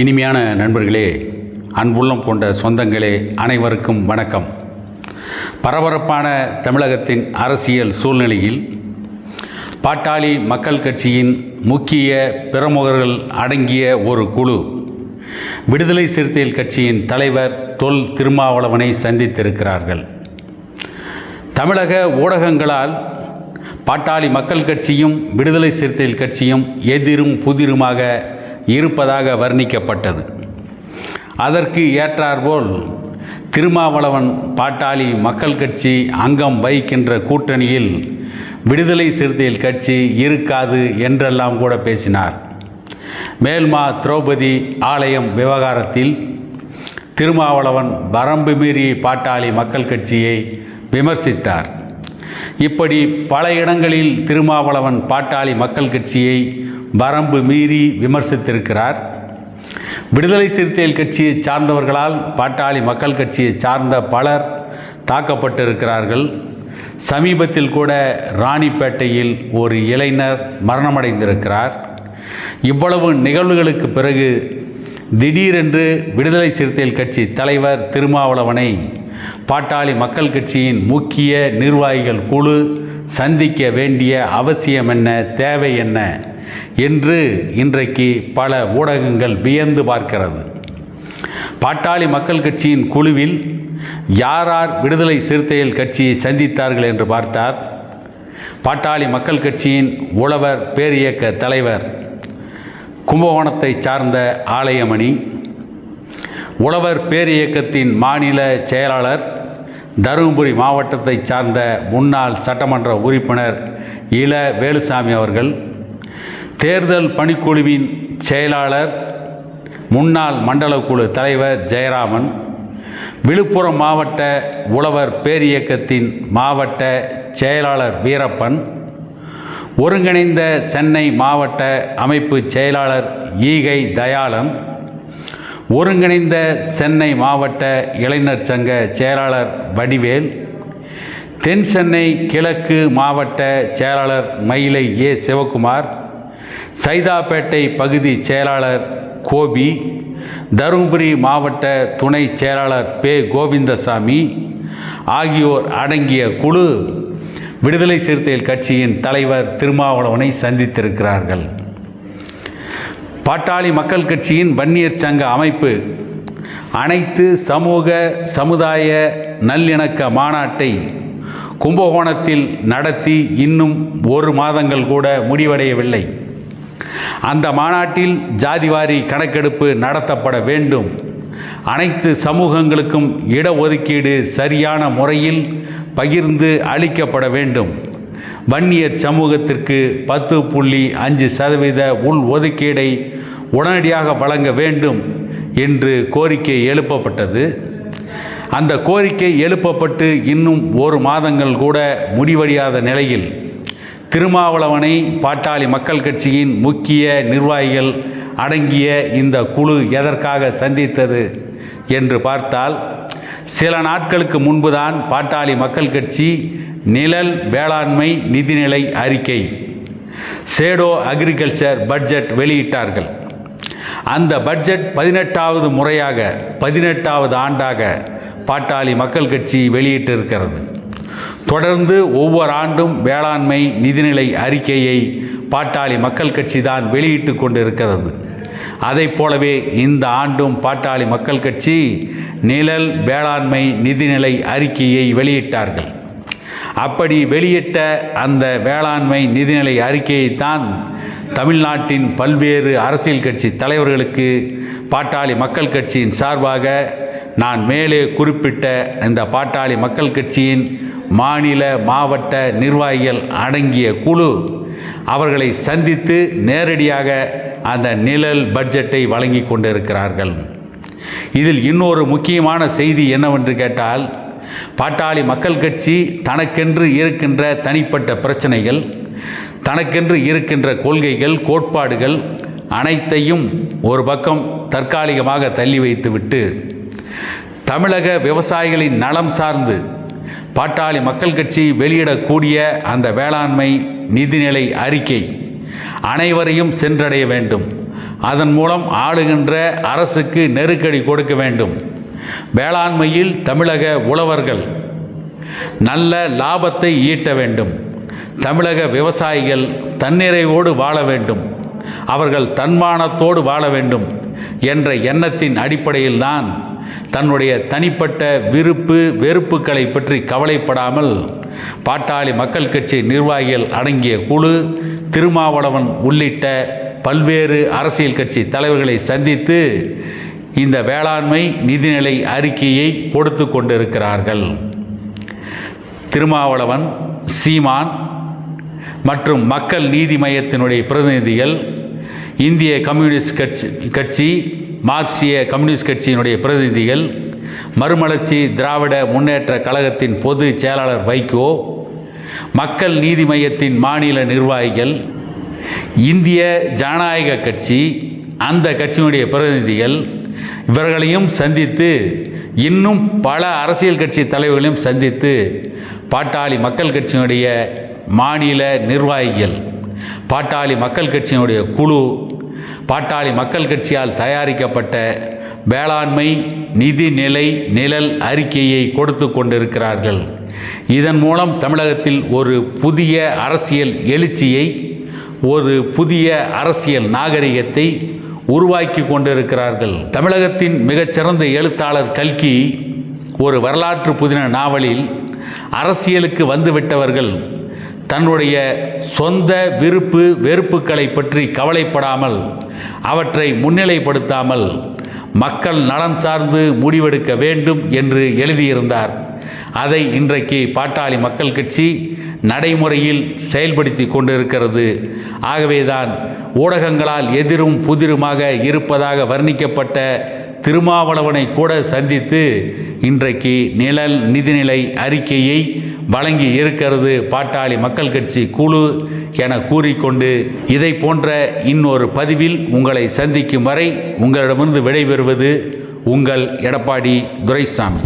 இனிமையான நண்பர்களே அன்புள்ளம் கொண்ட சொந்தங்களே அனைவருக்கும் வணக்கம். பரபரப்பான தமிழகத்தின் அரசியல் சூழ்நிலையில் பாட்டாளி மக்கள் கட்சியின் முக்கிய பிரமுகர்கள் அடங்கிய ஒரு குழு விடுதலை சிறுத்தைகள் கட்சியின் தலைவர் தொல் திருமாவளவனை சந்தித்திருக்கிறார்கள். தமிழக ஊடகங்களால் பாட்டாளி மக்கள் கட்சியும் விடுதலை சிறுத்தைகள் கட்சியும் எதிரும் புதிருமாக இருப்பதாக வர்ணிக்கப்பட்டது. அதற்கு ஏற்றாற்போல் திருமாவளவன் பாட்டாளி மக்கள் கட்சி அங்கம் வகிக்கின்ற கூட்டணியில் விடுதலை சிறுத்தைகள் கட்சி இருக்காது என்றெல்லாம் கூட பேசினார். மேல்மா திரௌபதி ஆலயம் விவகாரத்தில் திருமாவளவன் வரம்பு மீறி பாட்டாளி மக்கள் கட்சியை விமர்சித்தார். இப்படி பல இடங்களில் திருமாவளவன் பாட்டாளி மக்கள் கட்சியை வரம்பு மீறி விமர்சித்திருக்கிறார். விடுதலை சிறுத்தைகள் கட்சியை சார்ந்தவர்களால் பாட்டாளி மக்கள் கட்சியை சார்ந்த பலர் தாக்கப்பட்டிருக்கிறார்கள். சமீபத்தில் கூட ராணிப்பேட்டையில் ஒரு இளைஞர் மரணமடைந்திருக்கிறார். இவ்வளவு நிகழ்வுகளுக்கு பிறகு திடீரென்று விடுதலை சிறுத்தைகள் கட்சி தலைவர் திருமாவளவனை பாட்டாளி மக்கள் கட்சியின் முக்கிய நிர்வாகிகள் குழு சந்திக்க வேண்டிய அவசியம் என்ன தேவை என்ன? என்று இன்றைக்கு பல ஊடகங்கள் வியந்து பார்க்கிறது. பாட்டாளி மக்கள் கட்சியின் குழுவில் யார் யார் விடுதலை சிறுத்தைகள் கட்சியை சந்தித்தார்கள் என்று பார்த்தார். பாட்டாளி மக்கள் கட்சியின் உழவர் பேரியக்க தலைவர் கும்பகோணத்தை சார்ந்த ஆலயமணி உழவர் பேரியக்கத்தின் மாநில செயலாளர் தருமபுரி மாவட்டத்தை சார்ந்த முன்னாள் சட்டமன்ற உறுப்பினர் இள வேலுசாமி அவர்கள் தேர்தல் பணிக்குழுவின் செயலாளர் முன்னாள் மண்டல குழு தலைவர் ஜெயராமன் விழுப்புரம் மாவட்ட உழவர் பேரியக்கத்தின் மாவட்ட செயலாளர் வீரப்பன் ஒருங்கிணைந்த சென்னை மாவட்ட அமைப்பு செயலாளர் ஈகை தயாளன் ஒருங்கிணைந்த சென்னை மாவட்ட இளைஞர் சங்க செயலாளர் வடிவேல் தென் சென்னை கிழக்கு மாவட்ட செயலாளர் மயிலை ஏ சிவகுமார் சைதாப்பேட்டை பகுதி செயலாளர் கோபி தருமபுரி மாவட்ட துணை செயலாளர் பே கோவிந்தசாமி ஆகியோர் அடங்கிய குழு விடுதலை சிறுத்தைகள் கட்சியின் தலைவர் திருமாவளவனை சந்தித்திருக்கிறார்கள். பாட்டாளி மக்கள் கட்சியின் வன்னியர் சங்க அமைப்பு அனைத்து சமூக சமுதாய நல்லிணக்க மாநாட்டை கும்பகோணத்தில் நடத்தி இன்னும் ஒரு மாதங்கள் கூட முடிவடையவில்லை. அந்த மாநாட்டில் ஜாதிவாரி கணக்கெடுப்பு நடத்தப்பட வேண்டும். அனைத்து சமூகங்களுக்கும் இடஒதுக்கீடு சரியான முறையில் பகிர்ந்து அளிக்கப்பட வேண்டும். வன்னியர் சமூகத்திற்கு பத்து புள்ளி அஞ்சு சதவீத உள் ஒதுக்கீடை உடனடியாக வழங்க வேண்டும் என்று கோரிக்கை எழுப்பப்பட்டது. அந்த கோரிக்கை எழுப்பப்பட்டு இன்னும் ஒரு மாதங்கள் கூட முடிவடையாத நிலையில் திருமாவளவனை பாட்டாளி மக்கள் கட்சியின் முக்கிய நிர்வாகிகள் அடங்கிய இந்த குழு எதற்காக சந்தித்தது என்று பார்த்தால் சில நாட்களுக்கு முன்புதான் பாட்டாளி மக்கள் கட்சி நிழல் வேளாண்மை நிதிநிலை அறிக்கை சேடோ அக்ரிகல்ச்சர் பட்ஜெட் வெளியிட்டார்கள். அந்த பட்ஜெட் பதினெட்டாவது முறையாக பதினெட்டாவது ஆண்டாக பாட்டாளி மக்கள் கட்சி வெளியிட்டிருக்கிறது. தொடர்ந்து ஒவ்வொரு ஆண்டும் வேளாண்மை நிதிநிலை அறிக்கையை பாட்டாளி மக்கள் கட்சி தான் வெளியிட்டு கொண்டிருக்கிறது. அதை போலவே இந்த ஆண்டும் பாட்டாளி மக்கள் கட்சி நிழல் வேளாண்மை நிதிநிலை அறிக்கையை வெளியிட்டார்கள். அப்படி வெளியிட்ட அந்த வேளாண்மை நிதிநிலை அறிக்கையைத்தான் தமிழ்நாட்டின் பல்வேறு அரசியல் கட்சி தலைவர்களுக்கு பாட்டாளி மக்கள் கட்சியின் சார்பாக நான் மேலே குறிப்பிட்ட இந்த பாட்டாளி மக்கள் கட்சியின் மாநில மாவட்ட நிர்வாகிகள் அடங்கிய குழு அவர்களை சந்தித்து நேரடியாக அந்த நிழல் பட்ஜெட்டை வழங்கி கொண்டிருக்கிறார்கள். இதில் இன்னொரு முக்கியமான செய்தி என்னவென்று கேட்டால் பாட்டாளி மக்கள் கட்சி தனக்கென்று இருக்கின்ற தனிப்பட்ட பிரச்சனைகள் தனக்கென்று இருக்கின்ற கொள்கைகள் கோட்பாடுகள் அனைத்தையும் ஒரு பக்கம் தற்காலிகமாக தள்ளி வைத்துவிட்டு தமிழக விவசாயிகளின் நலம் சார்ந்து பாட்டாளி மக்கள் கட்சி வெளியிடக்கூடிய அந்த வேளாண்மை நிதிநிலை அறிக்கை அனைவரையும் சென்றடைய வேண்டும். அதன் மூலம் ஆளுகின்ற அரசுக்கு நெருக்கடி கொடுக்க வேண்டும். வேளாண்மையில் தமிழக உழவர்கள் நல்ல லாபத்தை ஈட்ட வேண்டும். தமிழக விவசாயிகள் தன்னிறைவோடு வாழ வேண்டும். அவர்கள் தன்மானத்தோடு வாழ வேண்டும் என்ற எண்ணத்தின் அடிப்படையில்தான் தன்னுடைய தனிப்பட்ட விருப்பு வெறுப்புகளை பற்றி கவலைப்படாமல் பாட்டாளி மக்கள் கட்சி நிர்வாகிகள் அடங்கிய குழு திருமாவளவன் உள்ளிட்ட பல்வேறு அரசியல் கட்சி தலைவர்களை சந்தித்து இந்த வேளாண்மை நிதிநிலை அறிக்கையை கொடுத்து கொண்டிருக்கிறார்கள். திருமாவளவன் சீமான் மற்றும் மக்கள் நீதி மையத்தினுடைய பிரதிநிதிகள் இந்திய கம்யூனிஸ்ட் கட்சி கட்சி மார்க்சிய கம்யூனிஸ்ட் கட்சியினுடைய பிரதிநிதிகள் மறுமலர்ச்சி திராவிட முன்னேற்ற கழகத்தின் பொது செயலாளர் வைகோ மக்கள் நீதி மையத்தின் மாநில நிர்வாகிகள் இந்திய ஜனநாயக கட்சி அந்த கட்சியினுடைய பிரதிநிதிகள் இவர்களையும் சந்தித்து இன்னும் பல அரசியல் கட்சி தலைவர்களையும் சந்தித்து பாட்டாளி மக்கள் கட்சியினுடைய மாநில நிர்வாகிகள் பாட்டாளி மக்கள் கட்சியினுடைய குழு பாட்டாளி மக்கள் கட்சியால் தயாரிக்கப்பட்ட வேளாண்மை நிதிநிலை நிழல் அறிக்கையை கொடுத்து கொண்டிருக்கிறார்கள். இதன் மூலம் தமிழகத்தில் ஒரு புதிய அரசியல் எழுச்சியை ஒரு புதிய அரசியல் நாகரிகத்தை உருவாக்கி கொண்டிருக்கிறார்கள். தமிழகத்தின் மிகச்சிறந்த எழுத்தாளர் கல்கி ஒரு வரலாற்று புதின நாவலில் அரசியலுக்கு வந்துவிட்டவர்கள் தன்னுடைய சொந்த விருப்பு வெறுப்புகளை பற்றி கவலைப்படாமல் அவற்றை முன்னிலைப்படுத்தாமல் மக்கள் நலன் சார்ந்து முடிவெடுக்க வேண்டும் என்று எழுதியிருந்தார். அதை இன்றைக்கு பாட்டாளி மக்கள் கட்சி நடைமுறையில் செயல்படுத்தி கொண்டிருக்கிறது. ஆகவேதான் ஊடகங்களால் எதிரும் புதிருமாக இருப்பதாக வர்ணிக்கப்பட்ட திருமாவளவனை கூட சந்தித்து இன்றைக்கு நிழல் நிதிநிலை அறிக்கையை வழங்கி இருக்கிறது பாட்டாளி மக்கள் கட்சி குழு என கூறிக்கொண்டு இதை போன்ற இன்னொரு பதிவில் உங்களை சந்திக்கும் வரை உங்களிடமிருந்து விடைபெறுவது உங்கள் எடப்பாடி துரைசாமி.